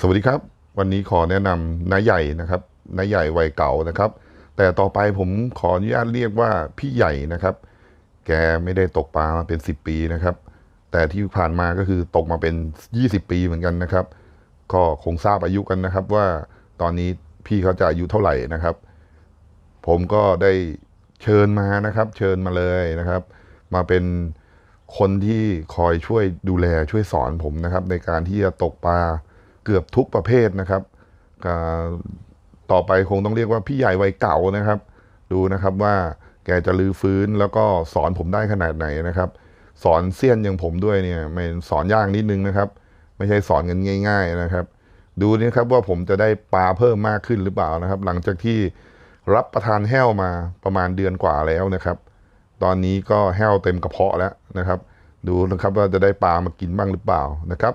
สวัสดีครับ วันนี้ขอแนะนำน้าใหญ่นะครับน้าใหญ่วัยเก่านะครับ แต่ต่อไปผมขออนุญาตเรียกว่าพี่ใหญ่นะครับ แกไม่ได้ตกปลามาเป็นสิบปีนะครับ แต่ที่ผ่านมาก็คือตกมาเป็นยี่สิบปีเหมือนกันนะครับ ก็คงทราบอายุกันนะครับว่าตอนนี้พี่เขาจะอายุเท่าไหร่นะครับ ผมก็ได้เชิญมานะครับ เชิญมาเลยนะครับ มาเป็นคนที่คอยช่วยดูแลช่วยสอนผมนะครับ ในการที่จะตกปลา เกือบทุกประเภทนะครับ ต่อไปคงต้องเรียกว่าพี่ใหญ่วัยเก่านะครับ ดูนะครับว่าแกจะลื้อฟื้นแล้วก็สอนผมได้ขนาดไหนนะครับ สอนเซียนอย่างผมด้วยเนี่ยมันสอนยากนิดนึงนะครับ ไม่ใช่สอนกันง่าย ๆนะครับ ดูนี่ครับว่าผมจะได้ปลาเพิ่มมากขึ้นหรือเปล่านะครับ หลังจากที่รับประทานแห้วมาประมาณเดือนกว่าแล้วนะครับ ตอนนี้ก็แห้วเต็มกระเพาะแล้วนะครับ ดูนะครับว่าจะได้ปลามากินบ้างหรือเปล่านะครับ